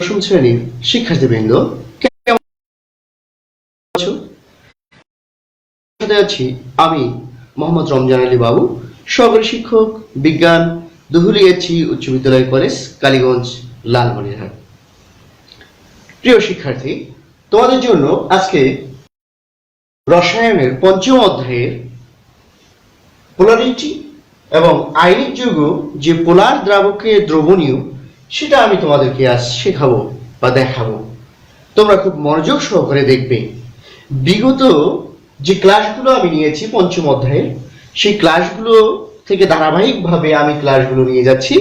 দশম শ্রেণির শিক্ষার্থীবৃন্দ, কেমন আছো? আমি মোহাম্মদ রমজান আলী বাবু সহকারী শিক্ষক, বিজ্ঞান দুহুলিয়াছি উচ্চ বিদ্যালয় কলেজ, কালীগঞ্জ, লালমনিরহাট। প্রিয় শিক্ষার্থী, তোমাদের জন্য আজকে রসায়নের পঞ্চম অধ্যায়ের পোলারিটি এবং আয়নিক যৌগ যে পোলার দ্রাবকে দ্রবণীয় সেটা আমি তোমাদেরকে আজ শেখাবো বা দেখাবো। তোমরা খুব মনোযোগ সহকারে দেখবে। বিগত যে ক্লাসগুলো আমি নিয়েছি পঞ্চম অধ্যায়ের, সেই ক্লাসগুলো থেকে ধারাবাহিকভাবে আমি ক্লাসগুলো নিয়ে যাচ্ছি।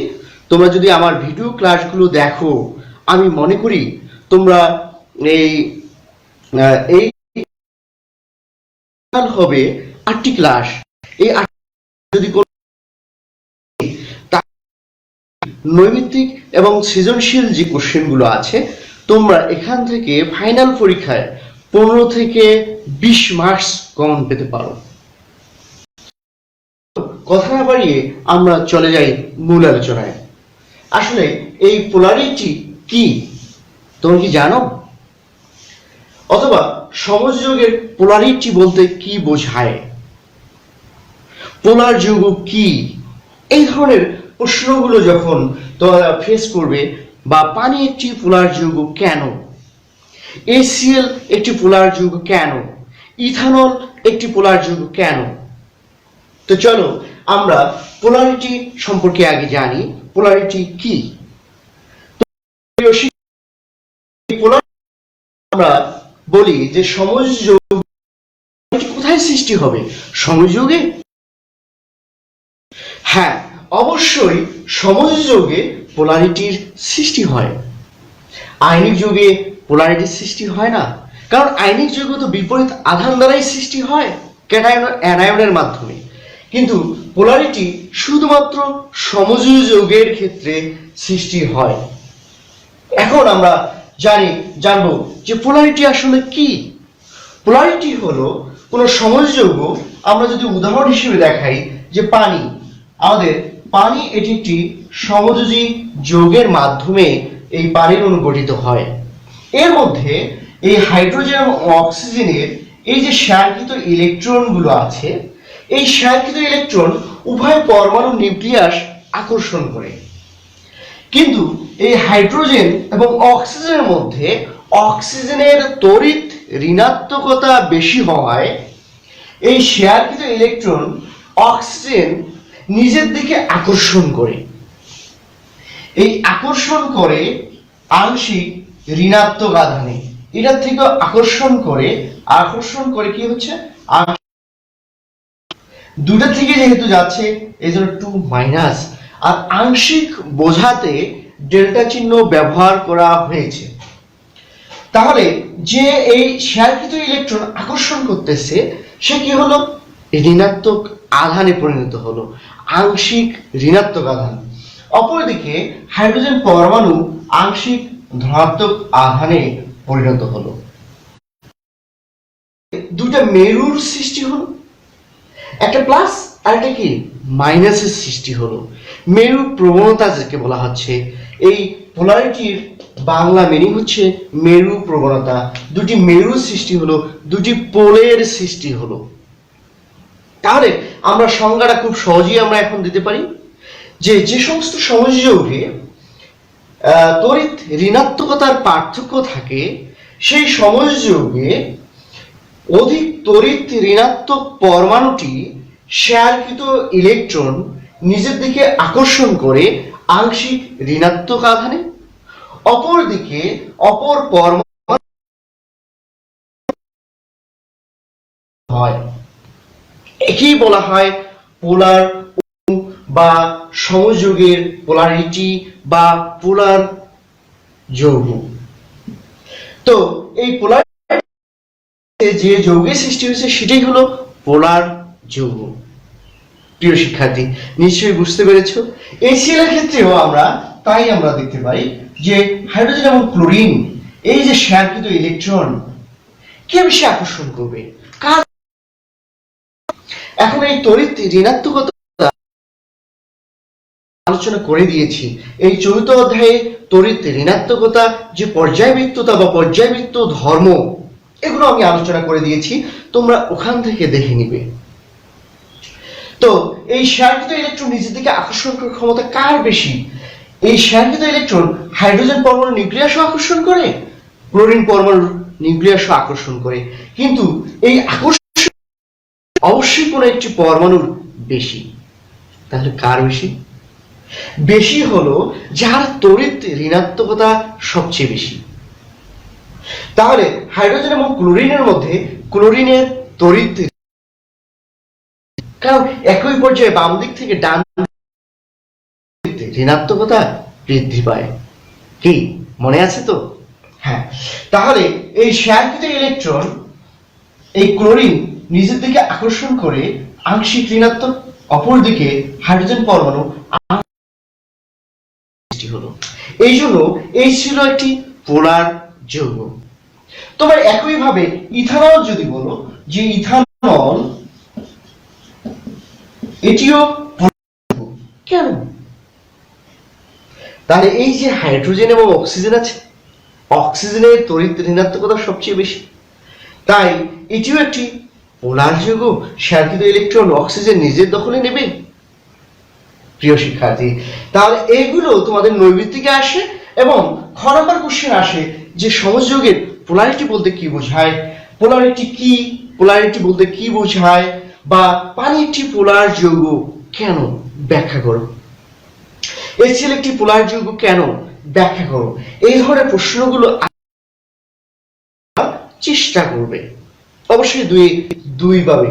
তোমরা যদি আমার ভিডিও ক্লাসগুলো দেখো, আমি মনে করি তোমরা এই এই হবে আটটি ক্লাস। এই যদি কোনো নৈমিত্তিক এবং সৃজনশীল যে কোশ্চেনগুলো আছে, তোমরা এখান থেকে ফাইনাল পরীক্ষায় পনেরো থেকে বিশ মার্কস কমন পেতে পারো। কথা না বাড়িয়ে আমরা চলে যাই মূল আলোচনায়। আসলে এই পোলারিটি কি, তোমরা কি জানো? অথবা সমযোগের পোলারিটি বলতে কি বোঝায়? পোলার যুগ কি? এই ধরনের প্রশ্নগুলো যখন তোমরা ফেস করবে, বা পানি একটি পোলার যৌগ কেন? এসিএল একটি পোলার যৌগ কেন? ইথানল একটি পোলার যৌগ কেন? তো চলো, আমরা পোলারিটি সম্পর্কে আগে জানি পোলারিটি কি? আমরা বলি যে সমযোগ কোথায় সৃষ্টি হবে? সমযোগে? হ্যাঁ অবশ্যই সমযোগে পোলারিটির সৃষ্টি হয়। আইনিক যুগে পোলারিটির সৃষ্টি হয় না। কারণ আইনিক যুগে তো বিপরীত আধান দ্বারাই সৃষ্টি হয়, ক্যাটায়ন অ্যানায়নের মাধ্যমে। কিন্তু পোলারিটি শুধুমাত্র সমযোজী যৌগের ক্ষেত্রে সৃষ্টি হয়। এখন আমরা জানি, জানব যে পোলারিটি আসলে কি? পোলারিটি হলো কোনো সমযোগ আমরা যদি উদাহরণ হিসেবে দেখাই যে পানি, আমাদের পানি এটি একটি সমযোজী যৌগের মাধ্যমে এই পানির অণু গঠিত হয়। এর মধ্যে এই হাইড্রোজেন এবং অক্সিজেনের এই যে শেয়ারকৃত ইলেকট্রনগুলো আছে, এই শেয়ারকৃত ইলেকট্রন উভয় পরমাণু নিউক্লিয়াস আকর্ষণ করে। কিন্তু এই হাইড্রোজেন এবং অক্সিজেনের মধ্যে অক্সিজেনের তড়িৎ ঋণাত্মকতা বেশি হওয়ায় এই শেয়ারকৃত ইলেকট্রন অক্সিজেন নিজের দিকে আকর্ষণ করে। এই আকর্ষণ করে আংশিক ঋণাত্মক আধানে। এটার থেকে আকর্ষণ করে আকর্ষণ করে কি হচ্ছে? দুটা থেকে যেহেতু যাচ্ছে, এই জন্য টু মাইনাস আর আংশিক বোঝাতে ডেল্টা চিহ্ন ব্যবহার করা হয়েছে। তাহলে যে এই শেয়ারকৃত ইলেকট্রন আকর্ষণ করতেছে, সে কি হলো? ঋণাত্মক আধানে পরিণত হলো। আংশিক ঋণাত্মক আধান। অপরদিকে হাইড্রোজেন পরমাণু আংশিক ধনাত্মক আধানে পরিণত হলো। দুটা মেরুর সৃষ্টি হলো। একটা প্লাস আর একটা কি? মাইনাসের সৃষ্টি হলো। মেরু প্রবণতা যাকে বলা হচ্ছে, এই পোলারিটির বাংলা মিনিং হচ্ছে মেরু প্রবণতা। দুটি মেরু সৃষ্টি হলো, দুটি পোলের সৃষ্টি হলো। তাহলে আমরা সংজ্ঞাটা খুব সহজেই আমরা এখন দিতে পারি যে যে সমস্ত সমযোগে আহ, তড়িৎ ঋণাত্মকতার পার্থক্য থাকে সেই সমযোগে অধিক তড়িৎ ঋণাত্মক পরমাণুটি শেয়ারকৃত ইলেকট্রন নিজের দিকে আকর্ষণ করে আংশিক ঋণাত্মক আধানে অপরদিকে অপর পরমাণু হয়। একেই বলা হয় পোলার বা সমযোগের পোলারিটি বা পোলার যৌগ। তো এই পোলার যে যৌগের সৃষ্টি হয়েছে, সেটাই হলো পোলার যৌগ। প্রিয় শিক্ষার্থী, নিশ্চয়ই বুঝতে পেরেছ? এসিএল এর ক্ষেত্রেও আমরা তাই আমরা দেখতে পাই যে হাইড্রোজেন এবং ক্লোরিন, এই যে শেয়ারকৃত ইলেকট্রন কে বেশি আকর্ষণ করবে? কার এখন এই তড়িৎ ঋণাত্মকতা আলোচনা করে দিয়েছি। এই চতুর্থ অধ্যায়ে তড়িৎ ঋণাত্মকতা, যে পর্যায়বৃত্ততা বা পর্যায়বৃত্ত ধর্ম, এগুলো আমি আলোচনা করে দিয়েছি, তোমরা ওখান থেকে দেখে নিবে। তো, এই শেয়ারকৃত ইলেকট্রন নিজের দিকে আকর্ষণ করার ক্ষমতা কার বেশি? এই শেয়ারকৃত ইলেকট্রন হাইড্রোজেন পরমাণু নিউক্লিয়াসও আকর্ষণ করে ক্লোরিন পরমাণুর নিউক্লিয়াসও আকর্ষণ করে। কিন্তু এই আকর্ষণ অবশ্যই কোনো একটি পরমাণুর বেশি। তাহলে কার বেশি? বেশি হলো যার তড়িৎ ঋণাত্মকতা সবচেয়ে বেশি। তাহলে হাইড্রোজেন এবং ক্লোরিনের মধ্যে ক্লোরিনের তড়িৎ কারণ একই পর্যায়ে বাম দিক থেকে ডান ঋণাত্মকতা বৃদ্ধি পায়। কি? মনে আছে তো? হ্যাঁ। তাহলে এই শেয়ারকৃত ইলেকট্রন, এই ক্লোরিন নিজের দিকে আকর্ষণ করে আংশিক ঋণাত্মক, অপর দিকে হাইড্রোজেন পরমাণু সৃষ্টি হলো। এই জন্য এই ছিল একটি পোলার যৌগ। তোমার একইভাবে ইথানল যদি বলো, যে ইথানল এটিও কেন? তাহলে এই যে হাইড্রোজেন এবং অক্সিজেন আছে, অক্সিজেনের তড়িৎ ঋণাত্মকতা সবচেয়ে বেশি। তাই এটিও একটি ইলেকট্রন, অক্সিজেন নিজের দখলে নেবে। প্রিয় শিক্ষার্থী, তাহলে তোমাদের আসে এবং খ নম্বর কোশ্চেন আসে যে পোলারিটি বলতে কি বোঝায়? পোলারিটি কি? পোলারিটি বলতে কি বোঝায়? বা পানি একটি পোলার যৌগ কেন ব্যাখ্যা করো? এসিএল একটি পোলার যৌগ কেন ব্যাখ্যা করো? এই ধরনের প্রশ্নগুলো চেষ্টা করবে। অবশ্যই দুই দুই পাবে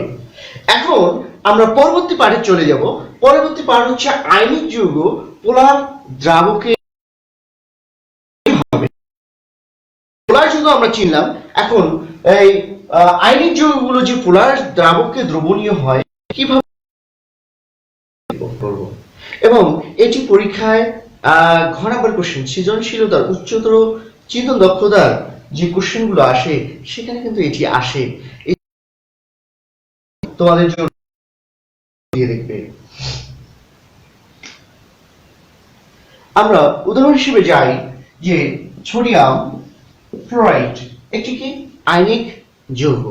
এখন আমরা পরবর্তী পাঠে চলে যাব। পরবর্তী পাঠ হচ্ছে আইনিক যৌগ পোলার দ্রাবকে পোলার যৌগ আমরা চিনলাম। এখন এই আহ, আইনিক যৌগগুলো যে পোলার দ্রাবকে দ্রবণীয় হয় কীভাবে এবং এটি পরীক্ষায় আহ, ঘ কোশ্চেন সৃজনশীলতার উচ্চতর চিন্তন দক্ষতার যে কোশ্চেনগুলো আসে, সেখানে কিন্তু এটি আসে। তোমাদের জন্য দেখবে। আমরা উদাহরণ হিসেবে যাই যে সোডিয়াম ফ্লোরাইড, একটি কি? আয়নিক যৌগ।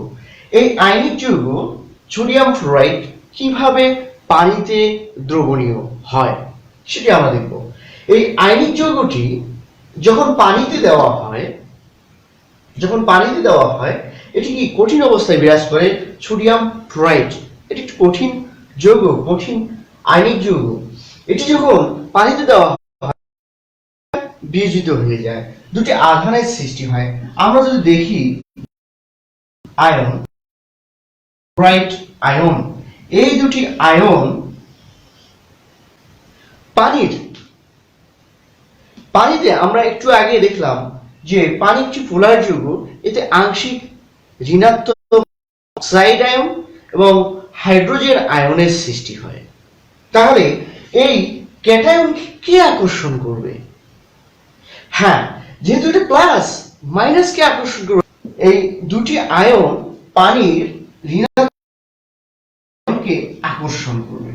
এই আইনিক যৌগ সোডিয়াম ফ্লোরাইড কীভাবে পানিতে দ্রবণীয় হয়, সেটি আমরা দেখব। এই আইনিক যৌগটি যখন পানিতে দেওয়া হয় যখন পানিতে দেওয়া হয়, এটি কি কঠিন অবস্থায় বিরাজ করে? Sodium fluoride. এটি একটি কঠিন যৌগ, কঠিন আয়নিক যৌগ। এটি যখন পানিতে দেওয়া বিয়োজিত হয়ে যায়। দুটি আধানের সৃষ্টি হয়। আমরা যদি দেখি, আয়ন রাইট আয়ন, এই দুটি আয়ন পানির, পানিতে আমরা একটু আগে দেখলাম যে পানি একটি পোলার যৌগ, এতে আংশিক ঋণাত্মক অক্সাইড আয়ন এবং হাইড্রোজেন আয়নের সৃষ্টি হয়। তাহলে এই ক্যাটায়ন কে আকর্ষণ করবে? হ্যাঁ যেহেতু এটা প্লাস মাইনাস কে আকর্ষণ করবে, এই দুটি আয়ন পানির ঋণাত্মককে আকর্ষণ করবে।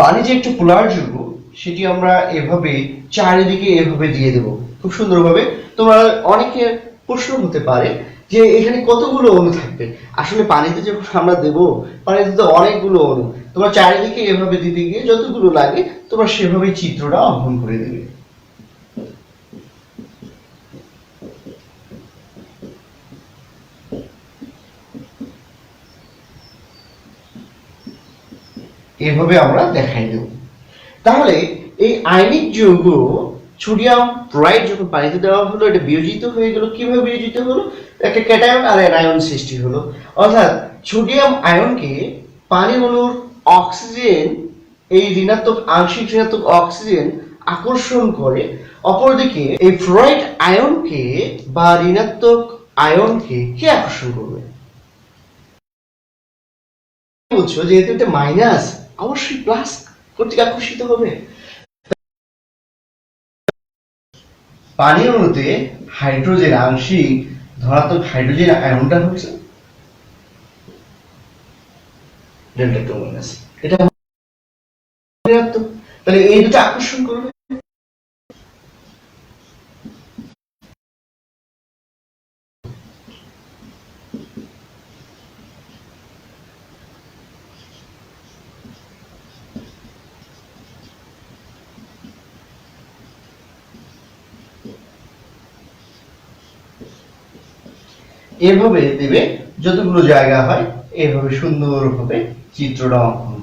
পানি যে একটু পোলার জন্য সেটি আমরা এভাবে চারিদিকে এভাবে দিয়ে দেব। খুব সুন্দরভাবে। তোমরা অনেকে প্রশ্ন হতে পারে যে এখানে কতগুলো অণু থাকবে? আসলে পানিতে যখন আমরা দেব, পানিতে তো অনেকগুলো অণু। তোমরা চারিদিকে এভাবে দিতে গিয়ে যতগুলো লাগে, তোমরা সেভাবে চিত্রটা অঙ্কন করে দেবে। এভাবে আমরা দেখাই দেব। তাহলে এই আয়নিক যৌগ সোডিয়াম ক্লোরাইড যখন পানিতে দেওয়া হলো, এটা বিয়োজিত হয়ে গেল। কীভাবে বিয়োজিত হলো? একটা ক্যাটায়ন আর অ্যানায়ন সৃষ্টি হলো। অর্থাৎ সোডিয়াম আয়নকে পানি অণুর অক্সিজেন, এই ঋণাত্মক আংশিক ঋণাত্মক অক্সিজেন আকর্ষণ করে। অপরদিকে এই ফ্লোরাইড আয়নকে বা ঋণাত্মক আয়নকে কে আকর্ষণ করবে? বলছো যেহেতু এটা মাইনাস অবশ্যই প্লাস কর্তৃক আকর্ষিত হবে। পানির অণুতে হাইড্রোজেন আংশিক ধনাত্মক হাইড্রোজেন আয়নটা হচ্ছে ডেল্টা টু মাইনাস এটা তাহলে এই দুটো আকর্ষণ করবে। এভাবে দেবে, যতগুলো জায়গা হয়, এভাবে সুন্দরভাবে চিত্রটা অঙ্কন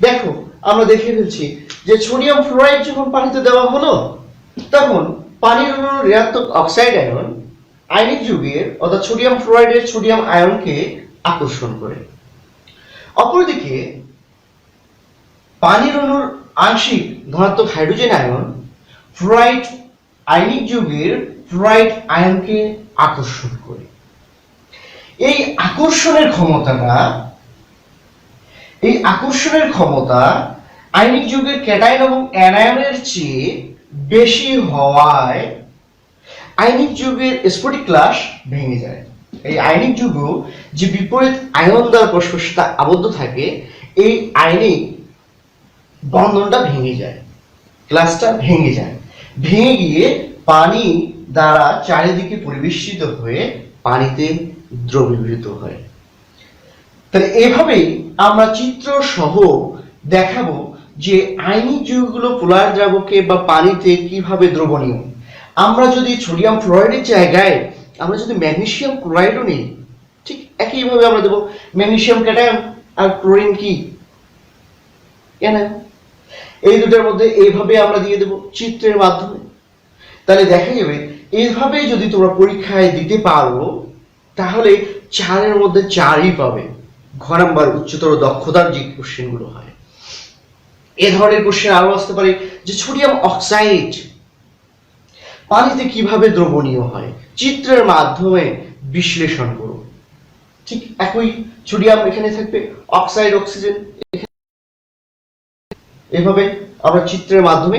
দেখো, আমরা দেখে ফেলছি যে সোডিয়াম ফ্লোরাইড যখন পানিতে দেওয়া হলো, তখন পানির ঋণাত্মক অক্সাইড আয়ন আয়নিক যুগের, অর্থাৎ সোডিয়াম ফ্লোরাইডের সোডিয়াম আয়নকে আকর্ষণ করে। অপরদিকে, পানির অণুর আংশিক ধনাত্মক হাইড্রোজেন আয়ন ফ্লোরাইড আয়নিক যুগের ফ্লোরাইড আয়নকে আকর্ষণ করে। এই আকর্ষণের ক্ষমতাটা, এই আকর্ষণের ক্ষমতা আয়নিক যুগের ক্যাটায়ন এবং অ্যানায়নের চেয়ে বেশি হওয়ায় আয়নিক যুগের স্ফটিক ক্লাস ভেঙে যায়। এই আয়নিক যুগ যে বিপরীত আয়ন দ্বারা পরস্পর সাথে আবদ্ধ থাকে, এই আয়নিক বন্ধনটা ভেঙে যায়। ক্লাসটা ভেঙে যায়। ভেঙে গিয়ে পানি দ্বারা চারিদিকে পরিবেষ্টিত হয়ে পানিতে দ্রবীভূত হয়। তাহলে এভাবেই আমরা চিত্র সহ দেখাবো যে আইনি যৌগগুলো পোলার দ্রাবকে বা পানিতে কীভাবে দ্রবণীয়। আমরা যদি সোডিয়াম ফ্লোরাইডের জায়গায়, আমরা যদি ম্যাগনেসিয়াম ক্লোরাইডও নিই, ঠিক একইভাবে আমরা দেবো ম্যাগনেসিয়াম, ক্যাটায়ন আর ক্লোরিন কি? কেন? এই দুটোর মধ্যে এইভাবে আমরা দিয়ে দেবো চিত্রের মাধ্যমে। তাহলে দেখা যাবে এইভাবে যদি তোমরা পরীক্ষায় দিতে পারো, তাহলে চারের মধ্যে চারই পাবে। ঘ নাম্বার উচ্চতর দক্ষতার যে কোশ্চেনগুলো হয়। এ ধরনের কোশ্চেন আরও আসতে পারে যে সোডিয়াম অক্সাইড পানিতে কীভাবে দ্রবণীয় হয়, চিত্রের মাধ্যমে বিশ্লেষণ করো। ঠিক একই সোডিয়াম এখানে থাকবে, অক্সাইড, অক্সিজেন এভাবে আমরা চিত্রের মাধ্যমে